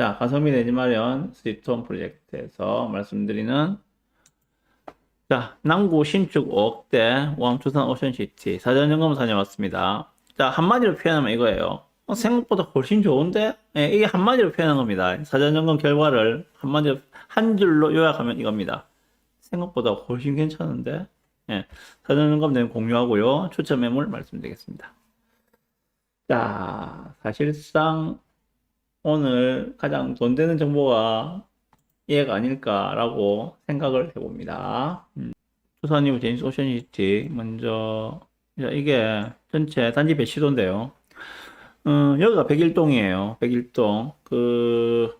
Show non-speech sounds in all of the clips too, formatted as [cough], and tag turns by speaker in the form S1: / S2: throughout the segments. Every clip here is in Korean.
S1: 자, 가성비 내지 마련 스위트홈 프로젝트에서 말씀드리는 자, 남구 신축 5억대 웜투산 오션시티 사전 점검 다녀왔습니다. 자, 한마디로 표현하면 이거예요. 어, 생각보다 훨씬 좋은데? 예, 이게 한마디로 표현한 겁니다. 사전 점검 결과를 한마디로 한 줄로 요약하면 이겁니다. 생각보다 훨씬 괜찮은데? 예, 사전 점검 내용 공유하고요. 추천 매물 말씀드리겠습니다. 자, 사실상 오늘 가장 돈 되는 정보가 얘가 아닐까라고 생각을 해봅니다. 음. 투사니브 제니스 오션시티 먼저 자, 이게 전체 단지 배치도인데요. 어, 여기가 101동이에요. 101동. 그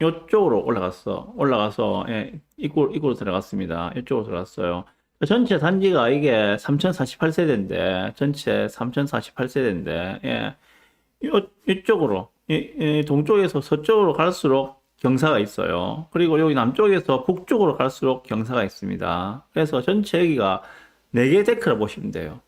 S1: 요쪽으로 올라갔어. 올라가서 예, 입구 입구로 들어갔습니다. 이쪽으로 들어갔어요. 전체 단지가 이게 3048세대인데 전체 3048세대인데 예. 요, 이쪽으로 이, 이 동쪽에서 서쪽으로 갈수록 경사가 있어요. 그리고 여기 남쪽에서 북쪽으로 갈수록 경사가 있습니다. 그래서 전체 여기가 4개의 데크를 보시면 돼요.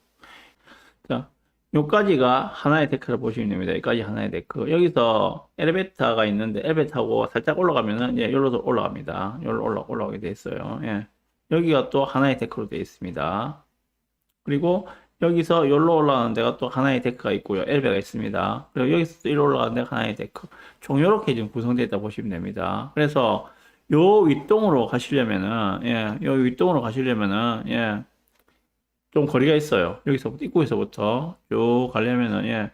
S1: 자, 요까지가 하나의 데크를 보시면 됩니다. 여기까지 하나의 데크. 여기서 엘리베이터가 있는데 엘리베이터 타고 살짝 올라가면은 예, 여기로 올라갑니다. 여기로 올라, 올라오게 돼 있어요. 예. 여기가 또 하나의 데크로 되어 있습니다. 그리고 여기서 여기로 올라가는 데가 또 하나의 데크가 있고요. 엘베가 있습니다. 그리고 여기서 또 이리로 올라가는 데가 하나의 데크. 총 이렇게 지금 구성되어 있다 보시면 됩니다. 그래서 요 윗동으로 가시려면은, 예, 요 윗동으로 가시려면은, 예, 좀 거리가 있어요. 여기서부터, 입구에서부터 쭉 가려면은, 예,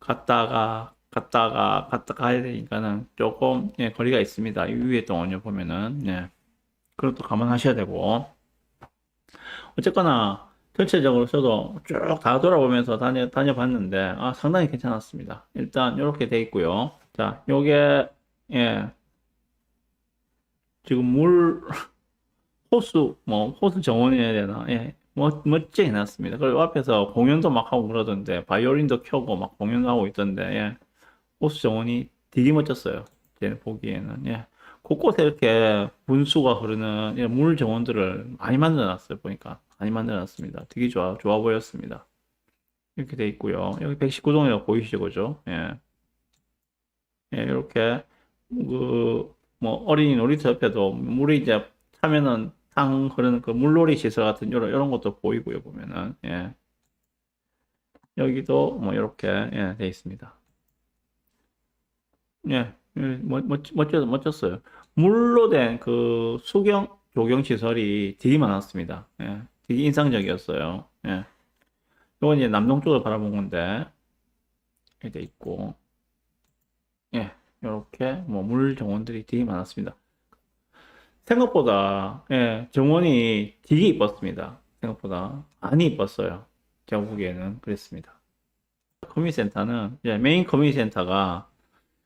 S1: 갔다가, 갔다가, 갔다 가야 되니까는 조금, 예, 거리가 있습니다. 이 위에 동은요, 보면은, 예. 그것도 감안하셔야 되고. 어쨌거나, 전체적으로 저도 쭉 다 돌아보면서 다녀, 다녀봤는데, 아, 상당히 괜찮았습니다. 일단, 이렇게 돼 있고요. 자, 요게, 예. 지금 물, [laughs] 호수, 뭐, 호수 정원이어야 되나, 예. 멋, 멋지게 해놨습니다. 그리고 앞에서 공연도 막 하고 그러던데, 바이올린도 켜고 막 공연도 하고 있던데, 예. 호수 정원이 되게 멋졌어요. 제 보기에는, 예. 곳곳에 이렇게 분수가 흐르는 이런 물 정원들을 많이 만들어 놨어요. 보니까. 많이 만들어 놨습니다. 되게 좋아, 좋아 보였습니다. 이렇게 돼 있고요. 여기 119동이라고 보이시죠? 그죠? 예. 예, 이렇게, 그, 뭐, 어린이 놀이터 옆에도 물이 이제 차면은 탕 흐르는 그 물놀이 시설 같은 이런, 이런 것도 보이고요. 보면은, 예. 여기도 뭐, 이렇게, 예, 돼 있습니다. 예, 예, 멋, 멋, 멋졌, 멋졌어요. 물로 된 그 수경, 조경 시설이 되게 많았습니다. 예, 되게 인상적이었어요. 예. 이건 이제 남동쪽을 바라본 건데, 이렇게 돼 있고, 예, 이렇게 뭐 물 정원들이 되게 많았습니다. 생각보다, 예, 정원이 되게 이뻤습니다. 생각보다 많이 이뻤어요. 제가 보기에는 그랬습니다. 커뮤니티 센터는, 이제 메인 커뮤니티 센터가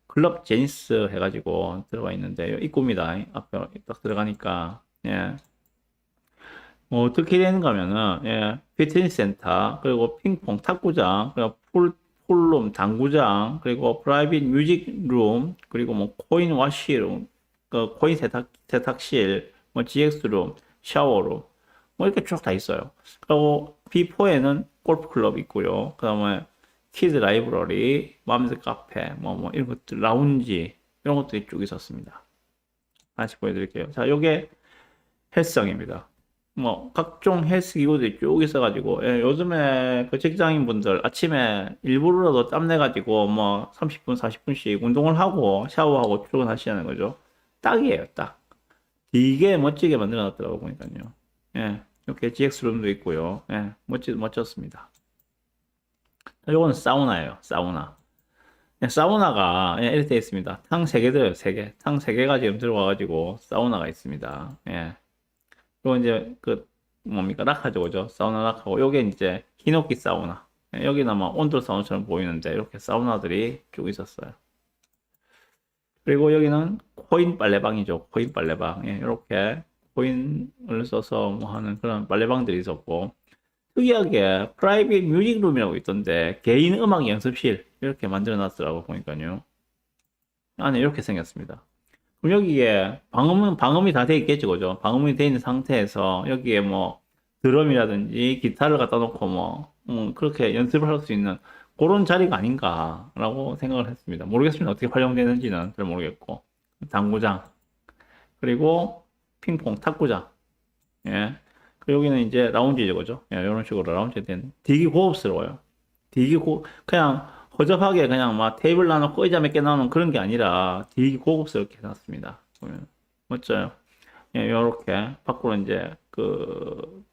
S1: 클럽 제니스 해가지고 들어가 있는데, 요 입구입니다. 앞에 딱 들어가니까, 예. 뭐 어떻게 되는가 하면은, 예, 피트니스 센터, 그리고 핑퐁 탁구장, 그리고 풀, 풀룸, 당구장, 그리고 프라이빗 뮤직룸, 그리고 뭐 코인 와시룸, 그 코인 세탁, 세탁실, 뭐 GX룸, 샤워룸, 뭐 이렇게 쭉 다 있어요. 그리고 B4에는 골프 클럽 있고요. 그 다음에 키즈 라이브러리, 맘스 카페, 뭐, 뭐, 이런 것들, 라운지, 이런 것들이 쭉 있었습니다. 다시 보여드릴게요. 자, 요게 헬스장입니다. 뭐, 각종 헬스 기구들이 쭉 있어가지고, 예, 요즘에 그 직장인 분들 아침에 일부러라도 땀내가지고, 뭐, 30분, 40분씩 운동을 하고, 샤워하고 출근하시는 거죠. 딱이에요, 딱. 되게 멋지게 만들어 놨더라고, 보니까요. 예, 이렇게 GX룸도 있고요. 예, 멋지, 멋졌습니다. 요거는 사우나예요. 사우나. 예, 사우나가 예, 이렇게 있습니다. 탕 3개 들어요. 3개. 탕 3개가 지금 들어와가지고 사우나가 있습니다. 예. 요거 이제 그 뭡니까? 락하죠. 사우나 락하고 요게 이제 히노키 사우나. 예, 여기는 아마 온돌 사우나처럼 보이는데 이렇게 사우나들이 쭉 있었어요. 그리고 여기는 코인 빨래방이죠. 코인 빨래방. 예, 이렇게 코인을 써서 뭐 하는 그런 빨래방들이 있었고 특이하게 프라이빗 뮤직룸이라고 있던데 개인 음악 연습실 이렇게 만들어 놨더라고 보니까요 안에 이렇게 생겼습니다 그럼 여기에 방음은 방음이 다 돼 있겠죠 그죠 방음이 돼 있는 상태에서 여기에 뭐 드럼이라든지 기타를 갖다 놓고 뭐 음, 그렇게 연습을 할 수 있는 그런 자리가 아닌가라고 생각을 했습니다. 모르겠습니다. 어떻게 활용되는지는 잘 모르겠고. 당구장, 그리고 핑퐁, 탁구장. 예. 그리고 여기는 이제 라운지죠, 그죠? 예, 이런 식으로 라운지 된 되게 고급스러워요. 되게 고, 그냥 허접하게 그냥 막 테이블 나놓고 의자 몇 개 나오는 그런 게 아니라 되게 고급스럽게 해놨습니다. 보면 멋져요. 예, 요렇게 밖으로 이제 그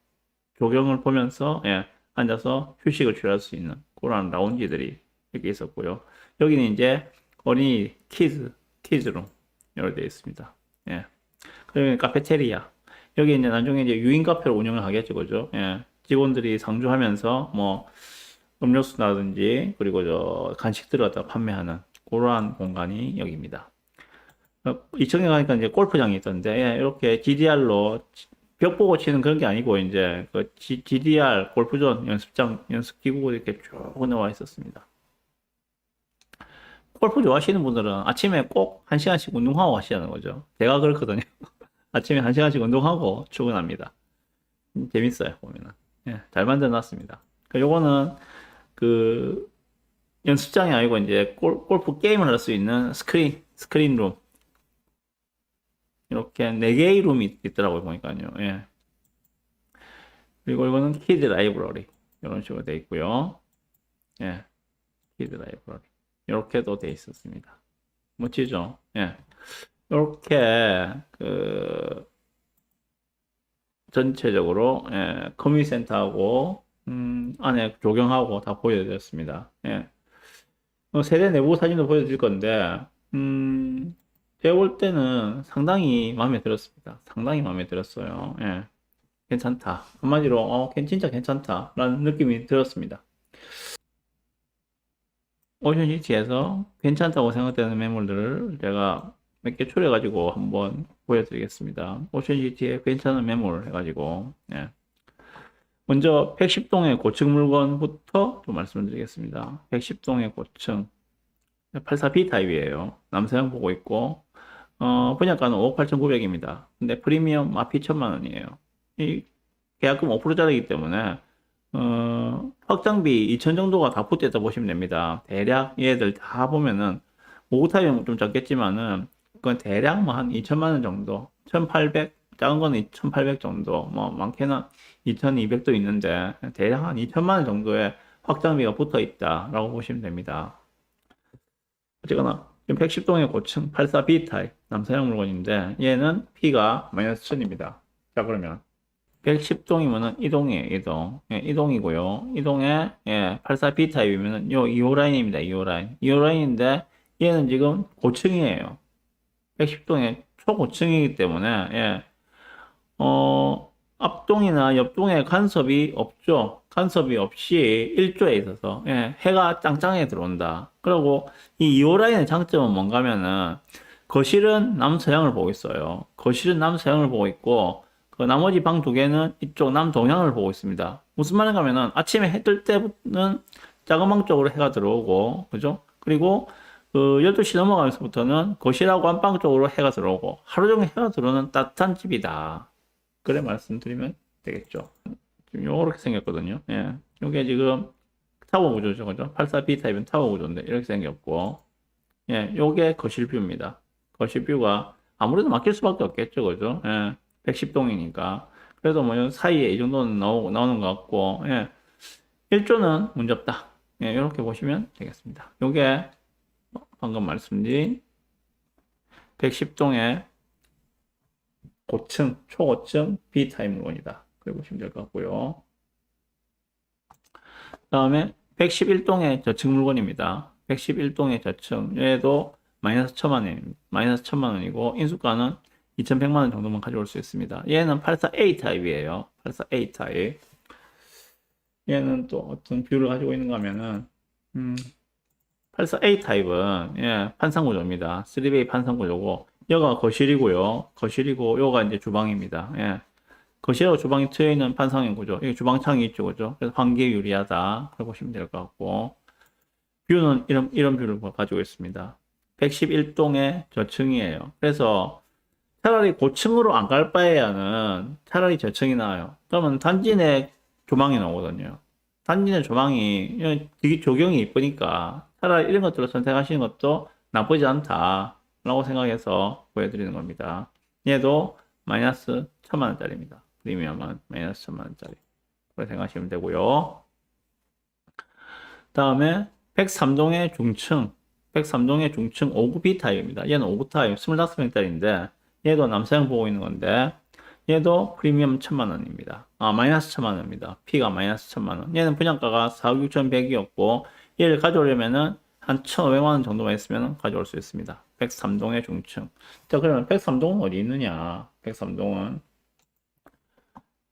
S1: 조경을 보면서 예, 앉아서 휴식을 취할 수 있는 그런 라운지들이 이렇게 있었고요. 여기는 이제 어린이 키즈 키즈룸 이렇게 되어 있습니다. 예. 그리고 카페테리아 여기 이제 나중에 이제 유인 카페로 운영을 하겠죠, 그죠? 예. 직원들이 상주하면서 뭐 음료수라든지 그리고 저 간식들을 갖다 판매하는 그러한 공간이 여기입니다. 어, 2층에 가니까 이제 골프장이 있던데 예, 이렇게 GDR로 벽 보고 치는 그런 게 아니고 이제 그 GDR 골프존 연습장 연습기구 이렇게 쭉 나와 있었습니다. 골프 좋아하시는 분들은 아침에 꼭 한 시간씩 운동하고 가시는 거죠. 제가 그렇거든요. [laughs] 아침에 한 시간씩 운동하고 출근합니다. 음, 재밌어요 보면은 예, 잘 만들어놨습니다. 그 요거는 그 연습장이 아니고 이제 골, 골프 게임을 할 수 있는 스크린 스크린 룸 이렇게 네 개의 룸이 있더라고요 보니까요. 예. 그리고 이거는 키드 라이브러리 이런 식으로 돼 있고요. 예, 키드 라이브러리 이렇게도 돼 있었습니다. 멋지죠? 예, 이렇게 그 전체적으로 예, 커뮤니티 센터하고 음, 안에 조경하고 다 보여드렸습니다. 예. 어, 세대 내부 사진도 보여드릴 건데 음, 제가 볼 때는 상당히 마음에 들었습니다. 상당히 마음에 들었어요. 예. 괜찮다. 한마디로, 어, 괜- 진짜 괜찮다. 라는 느낌이 들었습니다. 오션 시티에서 괜찮다고 생각되는 매물들을 제가 몇 개 추려가지고 한번 보여드리겠습니다. 오션 시티에 괜찮은 매물 해가지고, 예. 먼저 110동의 고층 물건부터 좀 말씀드리겠습니다. 110동의 고층. 84B 타입이에요. 남서양 보고 있고, 어, 분양가는 5억 8,900입니다. 근데 프리미엄 마피 1천만 원이에요. 이 계약금 5%짜리이기 때문에, 어, 확장비 2천 정도가 다 붙었다 보시면 됩니다. 대략 얘들 다 보면은, 5구 타입은 좀 적겠지만은, 그건 대략 뭐 한 2천만 원 정도, 1,800, 작은 거는 2,800 정도, 뭐 많게는 2,200도 있는데, 대략 한 2천만 원 정도의 확장비가 붙어 있다라고 보시면 됩니다. 어쨌거나 110동의 고층 84B 타입 남서양 물건인데 얘는 P가 마이너스 1000입니다. 자 그러면 110동이면은 이동이에요. 이동. 예, 이동이고요. 이동에 예, 84B 타입이면은 요 2호 라인입니다. 2호 라인. 2호 라인인데 얘는 지금 고층이에요. 110동의 초고층이기 때문에 예. 어, 앞동이나 옆동에 간섭이 없죠. 간섭이 없이 일조에 있어서 예, 해가 짱짱하게 들어온다. 그리고 이 2호 라인의 장점은 뭔가면은 거실은 남서양을 보고 있어요. 거실은 남서양을 보고 있고 그 나머지 방 두 개는 이쪽 남동향을 보고 있습니다. 무슨 말인가 하면은 아침에 해 뜰 때는 작은 방 쪽으로 해가 들어오고 그죠? 그리고 그 12시 넘어가면서부터는 거실하고 안방 쪽으로 해가 들어오고 하루 종일 해가 들어오는 따뜻한 집이다. 그래 말씀드리면 되겠죠. 지금 요렇게 생겼거든요. 예. 요게 지금 타워 구조죠. 그죠? 84B 타입은 타워 구조인데 이렇게 생겼고 예, 요게 거실 뷰입니다. 거실 뷰가 아무래도 막힐 수밖에 없겠죠. 그죠? 예. 110동이니까. 그래도 뭐 사이에 이 정도는 나오고 나오는 것 같고 예. 1조는 문제 없다. 예, 이렇게 보시면 되겠습니다. 요게 방금 말씀드린 110동의 고층, 초고층 물건이다. 그렇게 보시면 될 것 같고요. 다음에 111동의 저층 물건입니다. 111동의 저층. 얘도 마이너스 천만 원, 마이너스 천만 원이고, 인수가는 2,100만 원 정도만 가져올 수 있습니다. 얘는 84A 타입이에요. 84A 타입. 얘는 또 어떤 뷰를 가지고 있는가 하면은, 음, 84A 타입은, 예, 판상구조입니다. 3bay 판상구조고, 여가 거실이고요. 거실이고, 요가 이제 주방입니다. 예. 거실하고 주방이 트여 있는 판상형 구조. 여기 주방창이 있죠, 그죠? 그래서 환기에 유리하다. 그렇게 보시면 될 것 같고. 뷰는 이런, 이런 뷰를 가지고 있습니다. 111동의 저층이에요. 그래서 차라리 고층으로 안 갈 바에야는 차라리 저층이 나아요. 그러면 단지 내 조망이 나오거든요. 단지는 조망이 되게 조경이 이쁘니까 차라리 이런 것들을 선택하시는 것도 나쁘지 않다 라고 생각해서 보여드리는 겁니다. 얘도 마이너스 천만 원짜리입니다. 프리미엄은 마이너스 천만 원짜리. 그렇게 생각하시면 되고요. 다음에 103동의 중층, 103동의 중층 5구 타입입니다. 얘는 5구 타입 25평짜리인데 얘도 남사형 보고 있는 건데 얘도 프리미엄 천만 원입니다. 아, 마이너스 천만 원입니다. P가 마이너스 천만 원. 얘는 분양가가 4억 6,100이었고, 얘를 가져오려면은 한 1,500만 원 정도만 있으면 가져올 수 있습니다. 103동의 중층. 자, 그러면 103동은 어디 있느냐? 103동은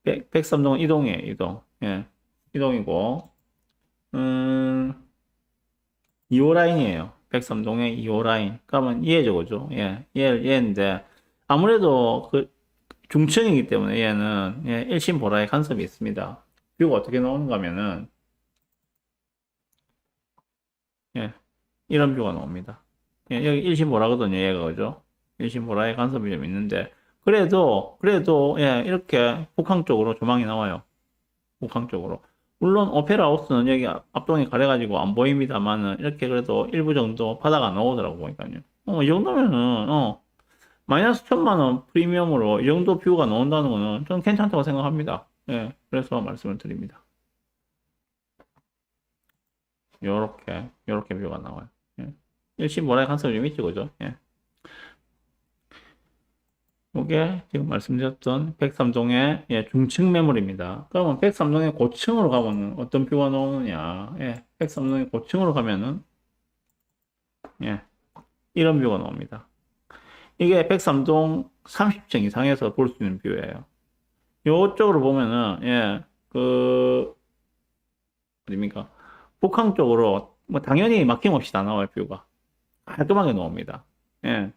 S1: 100, 103동은 이동이에요, 이동. 예. 이동이고, 음, 2호 라인이에요. 103동의 2호 라인. 그러면 얘 저거죠. 예. 얘, 얘인데, 아무래도 그 중층이기 때문에 얘는 예, 일심 보라의 간섭이 있습니다. 뷰가 어떻게 나오는가 하면은 예, 이런 뷰가 나옵니다. 예, 여기 일심 보라거든요. 얘가 그죠? 일심 보라의 간섭이 좀 있는데 그래도 그래도 예, 이렇게 북항 쪽으로 조망이 나와요. 북항 쪽으로. 물론 오페라 하우스는 여기 앞동이 가려가지고 안 보입니다만은 이렇게 그래도 일부 정도 바다가 나오더라고 보니까요. 어, 이 정도면은 어 마이너스 천만 원 프리미엄으로 이 정도 뷰가 나온다는 거는 저는 괜찮다고 생각합니다. 예, 그래서 말씀을 드립니다. 요렇게, 요렇게 뷰가 나와요. 예. 일시 모라의 간섭이 좀 있죠, 그죠? 예. 요게 지금 말씀드렸던 103동의 예, 중층 매물입니다. 그러면 103동의 고층으로 가면은 어떤 뷰가 나오느냐? 예, 103동의 고층으로 가면은 예, 이런 뷰가 나옵니다. 이게 103동 30층 이상에서 볼 수 있는 뷰예요. 요쪽으로 보면은, 예, 그, 어딥니까? 북항 쪽으로, 뭐, 당연히 막힘없이 다 나와요, 뷰가. 깔끔하게 나옵니다. 예.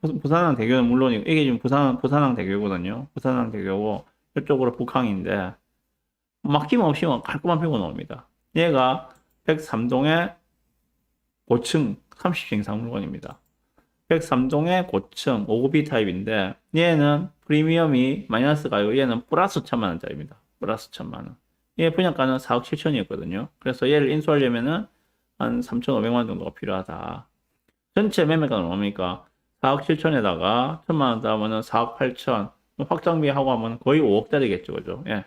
S1: 부- 부산항 대교는 물론이고, 이게 지금 부산, 부산항 대교거든요. 부산항 대교고, 이쪽으로 북항인데, 막힘없이 깔끔한 뷰가 나옵니다. 얘가 103동의 고층 30층 이상 물건입니다. 103동의 고층 5구비 타입인데 얘는 프리미엄이 마이너스가요. 얘는 플러스 천만 원짜리입니다. 플러스 천만 원. 얘 분양가는 4억 7천이었거든요. 그래서 얘를 인수하려면은 한 3,500만 원 정도가 필요하다. 전체 매매가는 뭡니까? 4억 7천에다가 천만 원 더하면은 4억 8천. 확장비 하고 하면 거의 5억짜리겠죠, 그죠? 예.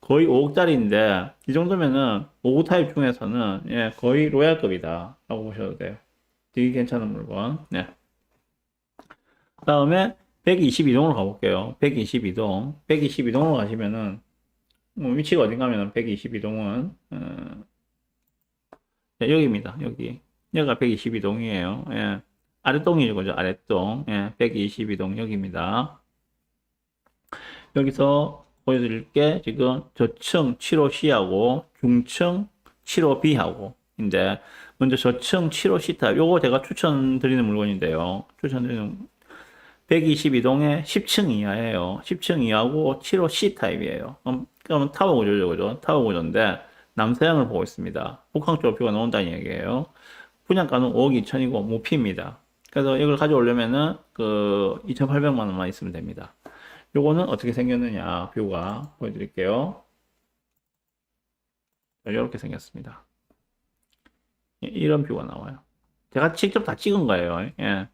S1: 거의 5억짜리인데 이 정도면은 5구 타입 중에서는 예, 거의 로얄급이다 라고 보셔도 돼요. 되게 괜찮은 물건. 네. 다음에 122동으로 가볼게요. 122동. 122동으로 가시면은, 뭐 위치가 어딘가 하면은 122동은, 어, 네, 여기입니다. 여기. 여기가 122동이에요. 예. 아랫동이죠. 그죠? 아랫동. 예. 122동 여기입니다. 여기서 보여드릴 게 지금 저층 7호C하고 중층 7호B하고 인데, 먼저 저층 7호C 타입. 요거 제가 추천드리는 물건인데요. 추천드리는 122동에 10층 이하예요. 10층 이하고 7호 C 타입이에요. 그럼, 그럼 타워 구조죠, 그죠? 타워 구조인데 남서양을 보고 있습니다. 북한 쪽으로 뷰가 나온다는 얘기예요. 분양가는 5억 2천이고 무피입니다. 그래서 이걸 가져오려면은 그 2,800만 원만 있으면 됩니다. 요거는 어떻게 생겼느냐 뷰가 보여드릴게요. 이렇게 생겼습니다. 예, 이런 뷰가 나와요. 제가 직접 다 찍은 거예요. 예.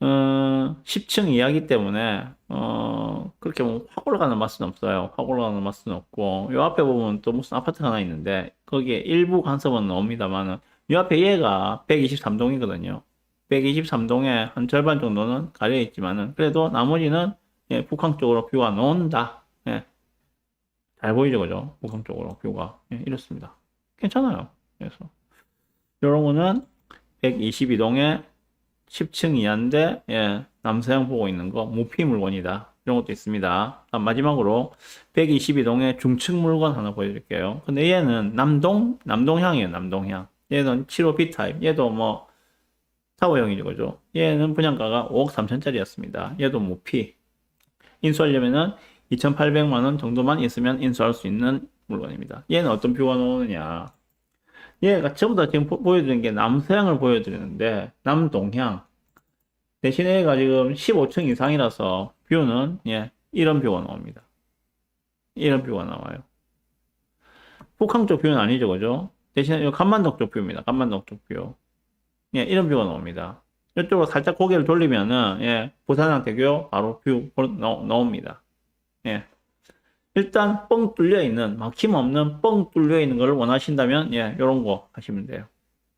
S1: 어, 10층 이하기 때문에 어, 그렇게 뭐 확 올라가는 맛은 없어요. 확 올라가는 맛은 없고 요 앞에 보면 또 무슨 아파트가 하나 있는데 거기에 일부 간섭은 나옵니다만은 요 앞에 얘가 123동이거든요. 123동에 한 절반 정도는 가려 있지만은 그래도 나머지는 예, 북한 쪽으로 뷰가 나온다. 예. 잘 보이죠, 그죠? 북한 쪽으로 뷰가 예, 이렇습니다. 괜찮아요. 그래서 요런 거는 122동에 10층 이하인데 예, 남서양 보고 있는 거 모피 물건이다. 이런 것도 있습니다. 마지막으로 122동의 중층 물건 하나 보여드릴게요. 근데 얘는 남동 남동향이에요. 남동향. 얘는 75B 타입. 얘도 뭐 타워형이죠, 그죠? 얘는 분양가가 5억 3천짜리였습니다. 얘도 모피. 인수하려면은 2,800만 원 정도만 있으면 인수할 수 있는 물건입니다. 얘는 어떤 뷰가 나오느냐? 얘가 전부 다 지금 보- 보여드리는 게 남서향을 보여드리는데 남동향 대신에 얘가 지금 15층 이상이라서 뷰는 예 이런 뷰가 나옵니다. 이런 뷰가 나와요. 북한 쪽 뷰는 아니죠, 그죠? 대신에 이 뷰입니다. 간만동 쪽 뷰. 예, 이런 뷰가 나옵니다. 이쪽으로 살짝 고개를 돌리면은, 예, 부산항대교 바로 뷰 나, 나옵니다. 예. 일단 뻥 뚫려 있는, 막힘없는 뻥 뚫려 있는 걸 원하신다면, 예, 요런 거 하시면 돼요.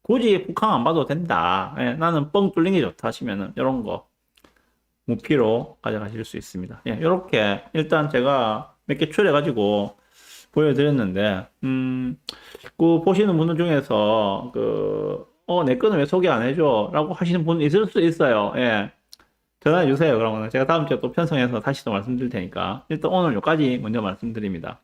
S1: 굳이 북한 안 봐도 된다. 예, 나는 뻥 뚫린 게 좋다 하시면은, 요런 거. 무피로 가져가실 수 있습니다. 예, 요렇게 일단 제가 몇 개 추려가지고 보여드렸는데, 음, 그 보시는 분들 중에서 그, 어, 내 거는 왜 소개 안 해줘? 라고 하시는 분 있을 수 있어요. 예. 전화해 주세요. 그러면 제가 다음 주에 또 편성해서 다시 또 말씀드릴 테니까. 일단 오늘 여기까지 먼저 말씀드립니다.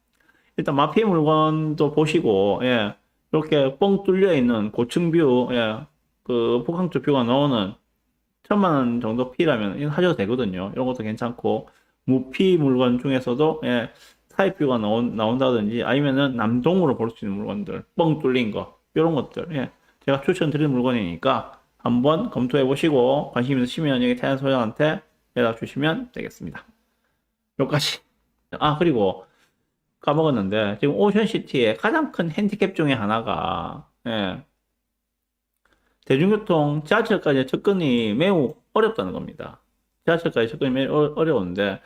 S1: 일단 마피 물건도 보시고, 예. 이렇게 뻥 뚫려 있는 고층 뷰, 예. 그 포항쪽 뷰가 나오는 천만 원 정도 피라면 이거 하셔도 되거든요. 이런 것도 괜찮고 무피 물건 중에서도 예, 타입 뷰가 나온, 나온다든지 아니면은 남동으로 볼 수 있는 물건들 뻥 뚫린 거 이런 것들 예, 제가 추천드리는 물건이니까 한번 검토해 보시고 관심 있으시면 여기 태안 소장한테 연락 주시면 되겠습니다. 여기까지. 아 그리고 까먹었는데 지금 오션시티의 가장 큰 핸디캡 중에 하나가 예, 대중교통 지하철까지 접근이 매우 어렵다는 겁니다. 지하철까지 접근이 매우 어- 어려운데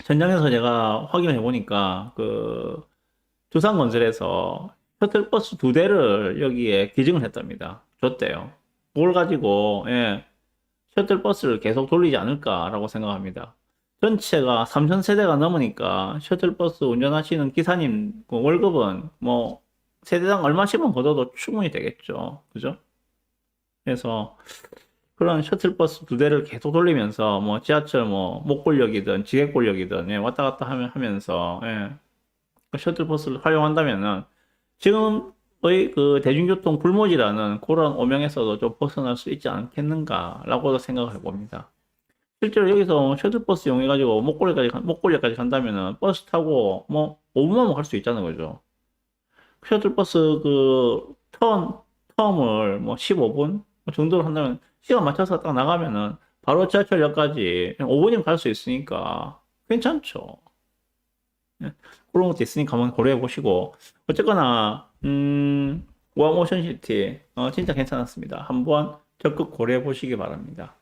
S1: 이 전장에서 제가 확인을 해보니까 그 두산건설에서 셔틀버스 두 대를 여기에 기증을 했답니다. 줬대요. 그걸 가지고 예, 셔틀버스를 계속 돌리지 않을까라고 생각합니다. 전체가 3,000세대가 넘으니까 셔틀버스 운전하시는 기사님 그 월급은 뭐 세대당 얼마씩만 걷어도 충분히 되겠죠. 그죠? 그래서 그런 셔틀버스 두 대를 계속 돌리면서 뭐 지하철 뭐 목골역이든 지객골역이든 예, 왔다 갔다 하면 하면서 예, 그 셔틀버스를 활용한다면은 지금의 그 대중교통 불모지라는 그런 오명에서도 좀 벗어날 수 있지 않겠는가라고도 생각을 해봅니다. 실제로 여기서 셔틀버스 이용해가지고 목골역까지 간- 목골역까지 간다면은 버스 타고 뭐 5분만 갈 수 있잖아요, 그죠? 셔틀버스 그 턴, 텀을 뭐 15분 정도로 한다면 시간 맞춰서 딱 나가면은 바로 지하철역까지 5분이면 갈 수 있으니까 괜찮죠. 예, 그런 것도 있으니까 한번 고려해 보시고 어쨌거나 음, 원 오션시티 어, 진짜 괜찮았습니다. 한번 적극 고려해 보시기 바랍니다.